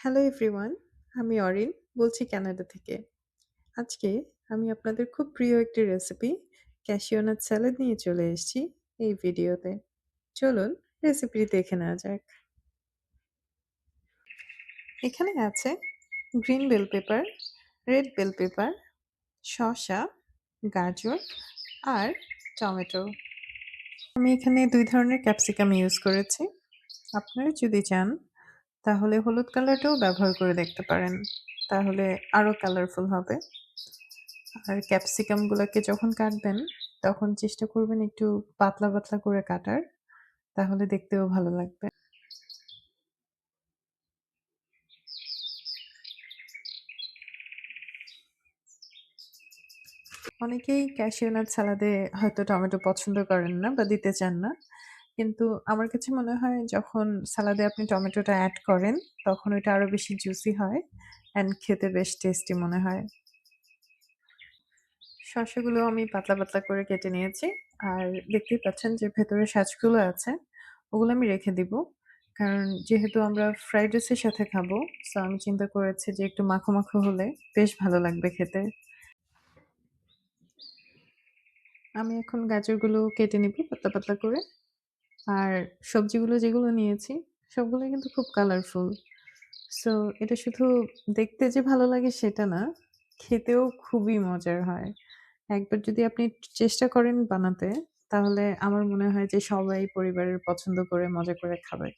Hello everyone, আমি অরিন বলছি Canada থেকে। আজকে আমি আপনাদের খুব প্রিয় একটি রেসিপি ক্যাশিউ নাট স্যালাড নিয়ে চলে এসেছি এই ভিডিওতে। চলুন রেসিপিটি দেখে নেওয়া যাক। এখানে আছে green bell pepper, red bell pepper, শসা, গাজর আর টমেটো। আমি এখানে দুই ধরনের ক্যাপসিকাম ইউজ করেছি। আপনারা যদি চান তাহলে হলুদ কালারটাও ব্যবহার করে দেখতে পারেন। তাহলে আরও কালারফুল হবে। আর ক্যাপসিকামগুলোকে যখন কাটবেন, তখন চেষ্টা করবেন একটু পাতলা পাতলা করে কাটার। তাহলে দেখতেও ভালো লাগবে। অনেকেই ক্যাশিউ নাট সালাদে হয়তো টমেটো পছন্দ করেন না বা দিতে চান না। কিন্তু আমার কাছে মনে হয় যখন সালাদে আপনি টমেটোটা অ্যাড করেন, তখন ওইটা আরও বেশি জুসি হয় অ্যান্ড খেতে বেশ টেস্টি মনে হয়। শসাগুলো আমি পাতলা পাতলা করে কেটে নিয়েছি আর দেখতেই পাচ্ছেন যে ভেতরে সাজগুলো আছে, ওগুলো আমি রেখে দিব। কারণ যেহেতু আমরা ফ্রাইড রাইসের সাথে খাব সো আমি চিন্তা করেছি যে একটু মাখো মাখো হলে বেশ ভালো লাগবে খেতে। আমি এখন গাজরগুলো কেটে নিব পাতলা পাতলা করে। আর সবজিগুলো যেগুলো নিয়েছি সবগুলো কিন্তু খুব কালারফুল সো এটা শুধু দেখতে যে ভালো লাগে সেটা না, খেতেও খুবই মজার হয়। একবার যদি আপনি চেষ্টা করেন বানাতে, তাহলে আমার মনে হয় যে সবাই পরিবারের পছন্দ করে, মজা করে খাবে।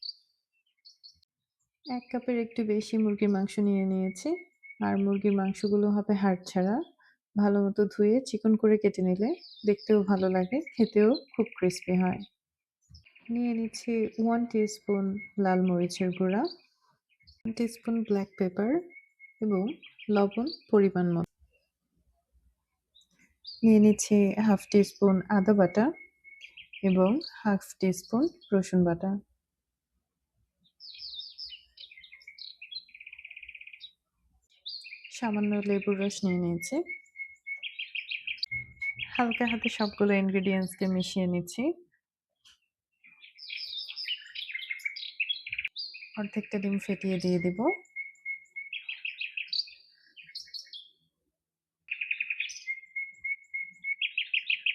এক কাপের একটু বেশি মুরগির মাংস নিয়ে নিয়েছি। আর মুরগির মাংসগুলো হবে হাড় ছাড়া। ভালো মতো ধুয়ে চিকন করে কেটে নিলে দেখতেও ভালো লাগে, খেতেও খুব ক্রিস্পি হয়। নিয়ে নিচ্ছি ওয়ান স্পুন লাল মরিচের গুঁড়া ওয়ান স্পুন ব্ল্যাক পেপার এবং লবণ, পরিমাণ মতো। নিয়ে নিচ্ছি হাফ স্পুন আদা বাটা এবং হাফ স্পুন রসুন বাটা। সামান্য লেবুর রস নিয়ে নিয়েছি। হালকা হাতে সবগুলো ইনগ্রিডিয়েন্টসকে মিশিয়ে নিচ্ছি। অর্ধেকটা ডিম ফেটিয়ে দিয়ে দিব।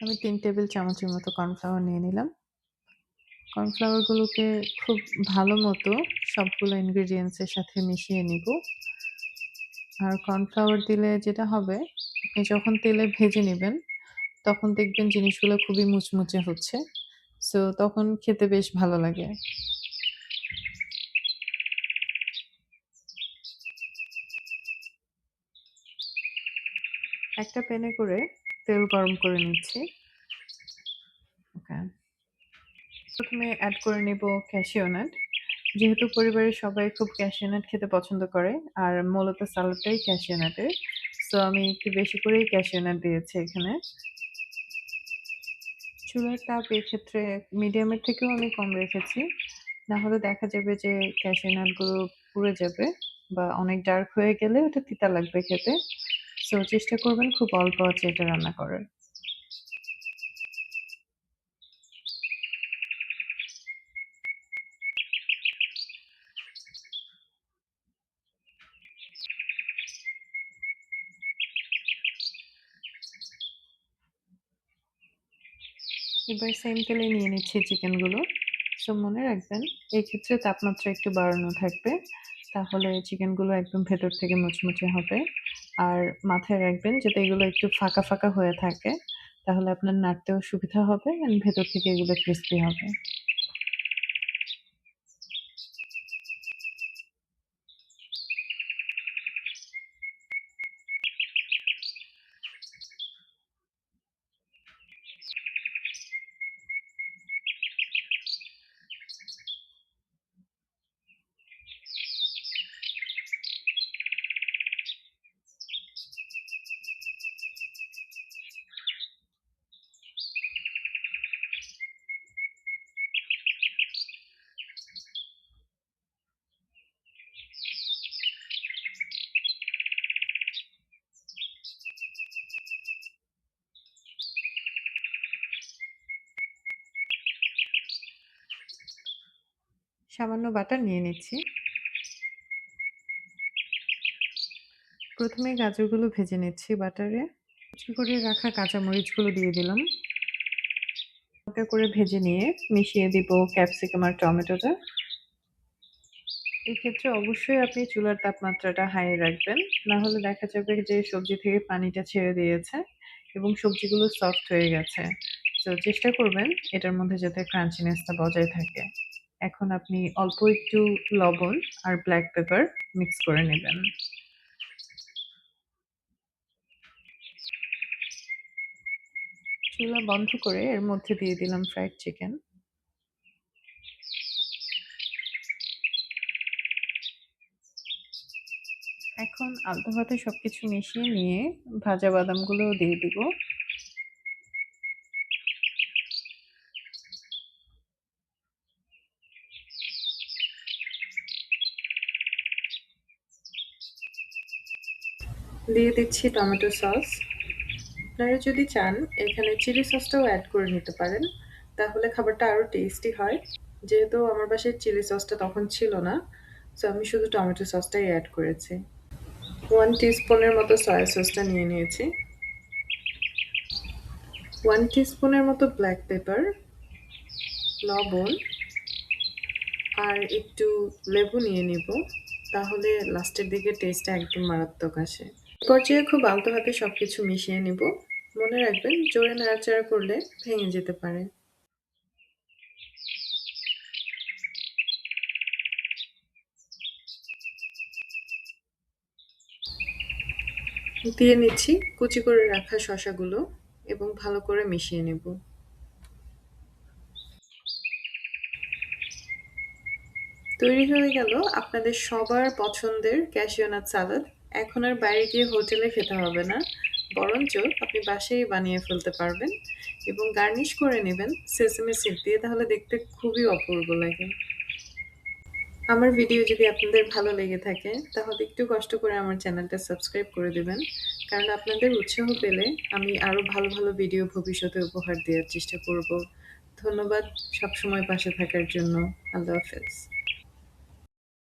আমি তিন টেবিল চামচের মতো কর্নফ্লাওয়ার নিয়ে নিলাম। কর্নফ্লাওয়ারগুলোকে খুব ভালো মতো সবগুলো ইনগ্রিডিয়েন্টসের সাথে মিশিয়ে নিব। আর কর্নফ্লাওয়ার দিলে যেটা হবে, আপনি যখন তেলে ভেজে নেবেন, তখন দেখবেন জিনিসগুলো খুবই মুচমুচে হচ্ছে। সো তখন খেতে বেশ ভালো লাগে। একটা প্যানে করে তেল গরম করে নিচ্ছি। প্রথমে অ্যাড করে নেব ক্যাশিও নাট যেহেতু পরিবারের সবাই খুব ক্যাশিও নাট খেতে পছন্দ করে, আর মূলত সালাডটাই ক্যাশিও নাটের সো আমি একটু বেশি করেই ক্যাশিও নাট দিয়েছি এখানে। চুলার তাপ এক্ষেত্রে মিডিয়ামের থেকেও আমি কম রেখেছি। না হলে দেখা যাবে যে ক্যাশিও নাটগুলো পুড়ে যাবে বা অনেক ডার্ক হয়ে গেলে ওটা তিতা লাগবে খেতে। সো চেষ্টা করবেন খুব অল্প আছে এটা রান্না করার। এবার সেম তেলে নিয়ে নিচ্ছি চিকেনগুলো সো মনে রাখবেন, এক্ষেত্রে তাপমাত্রা একটু বাড়ানো থাকবে, তাহলে চিকেনগুলো একদম ভেতর থেকে মুচমুচে হবে। আর মাথায় রাখবেন যাতে এগুলো একটু ফাঁকা ফাঁকা হয়ে থাকে, তাহলে আপনার নাড়তেও সুবিধা হবে অ্যান্ড ভেতর থেকে এগুলো ক্রিস্পি হবে। সামান্য বাটার নিয়ে নিচ্ছি। প্রথমে গাজরগুলো ভেজে নিচ্ছি বাটারে। কুচি করে রাখা কাঁচামরিচগুলো দিয়ে দিলাম। হালকা করে ভেজে নিয়ে মিশিয়ে দিব ক্যাপসিকাম আর টমেটোটা। এক্ষেত্রে অবশ্যই আপনি চুলার তাপমাত্রাটা হাই রাখবেন। না হলে দেখা যাবে যে সবজি থেকে পানিটা ছেড়ে দিয়েছে এবং সবজিগুলো সফট হয়ে গেছে। তো চেষ্টা করবেন এটার মধ্যে যাতে ক্রাঞ্চিনেসটা বজায় থাকে। এখন আপনি অল্প একটু লবণ আর ব্ল্যাক পেপার মিক্স করে নেবেন। চুলা বন্ধ করে এর মধ্যে দিয়ে দিলাম ফ্রাইড চিকেন এখন আলতো হাতে সবকিছু মিশিয়ে নিয়ে ভাজা বাদামগুলোও দিয়ে দিব। দিয়ে দিচ্ছি টমেটো সস। আপনারা যদি চান, এখানে চিলি সসটাও অ্যাড করে নিতে পারেন। তাহলে খাবারটা আরও টেস্টি হয়। যেহেতু আমার বাসায় চিলি সসটা তখন ছিল না সো আমি শুধু টমেটো সসটাই অ্যাড করেছি। ওয়ান টিস্পুনের মতো সয়া সসটা নিয়ে নিয়েছি। ওয়ান টিস্পুনের মতো ব্ল্যাক পেপার লবণ, আর একটু লেবু নিয়ে নিব। তাহলে লাস্টের দিকে টেস্টটা একদম মারাত্মক আসে। পর্যায়ে খুব আলতো হাতে সব কিছু মিশিয়ে নিব। মনে রাখবেন, জোরে নাড়াচাড়া করলে ভেঙে যেতে পারে। দিয়ে নিচ্ছি কুচি করে রাখা শশাগুলো এবং ভালো করে মিশিয়ে নেব। তৈরি হয়ে গেল আপনাদের সবার পছন্দের ক্যাশিওনাট সালাদ। এখন আর বাইরে গিয়ে হোটেলে খেতে হবে না। বরঞ্চ আপনি বাসায় বানিয়ে ফেলতে পারবেন এবং গার্নিশ করে নেবেন সেসেমে সিড দিয়ে, তাহলে দেখতে খুবই অপূর্ব লাগে। আমার ভিডিও যদি আপনাদের ভালো লেগে থাকে, তাহলে একটু কষ্ট করে আমার চ্যানেলটা সাবস্ক্রাইব করে দেবেন। কারণ আপনাদের উৎসাহ পেলে আমি আরও ভালো ভালো ভিডিও ভবিষ্যতে উপহার দেওয়ার চেষ্টা করব। ধন্যবাদ সবসময় পাশে থাকার জন্য। আল্লাহ হাফেজ।